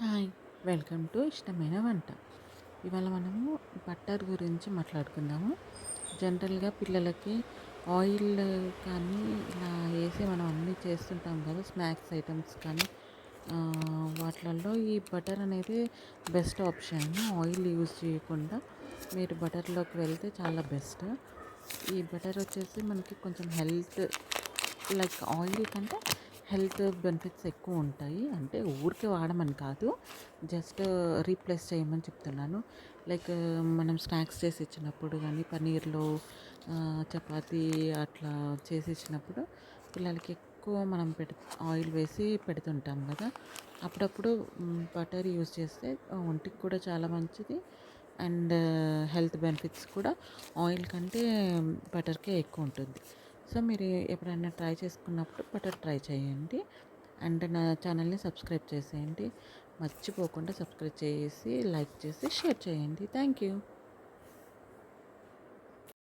Hi welcome to ఇష్టమైన వంట. ఇవాళ మనము బట్టర్ గురించి మాట్లాడుకుందాము. జనరల్గా పిల్లలకి ఆయిల్ కానీ ఇలా వేసి మనం అన్నీ చేస్తుంటాం కదా స్నాక్స్ ఐటమ్స్ కానీ వాటిలలో ఈ బటర్ అనేది బెస్ట్ ఆప్షన్. ఆయిల్ యూజ్ చేయకుండా మీరు బటర్లోకి వెళ్తే చాలా బెస్ట్. ఈ బటర్ వచ్చేసి మనకి కొంచెం హెల్త్ లైక్ ఆయిల్ కంటే హెల్త్ బెనిఫిట్స్ ఎక్కువ ఉంటాయి. అంటే ఊరికే వాడమని కాదు. జస్ట్ రీప్లేస్ చేయమని చెప్తున్నాను. లైక్ మనం స్నాక్స్ చేసి ఇచ్చినప్పుడు కానీ పన్నీర్లో చపాతి చపాతీ అట్లా చేసి ఇచ్చినప్పుడు పిల్లలకి ఎక్కువ మనం పెడు ఆయిల్ వేసి పెడుతుంటాం కదా. అప్పుడప్పుడు బటర్ యూస్ చేస్తే ఒంటికి కూడా చాలా మంచిది. అండ్ హెల్త్ బెనిఫిట్స్ కూడా ఆయిల్ కంటే బటర్కే ఎక్కువ ఉంటుంది. సో మీరు ఎప్పుడైనా ట్రై చేసుకున్నప్పుడు బటర్ ట్రై చేయండి. అండ్ నా ఛానల్ని సబ్స్క్రైబ్ చేసేయండి. మర్చిపోకుండా సబ్స్క్రైబ్ చేసి లైక్ చేసి షేర్ చేయండి. Thank you.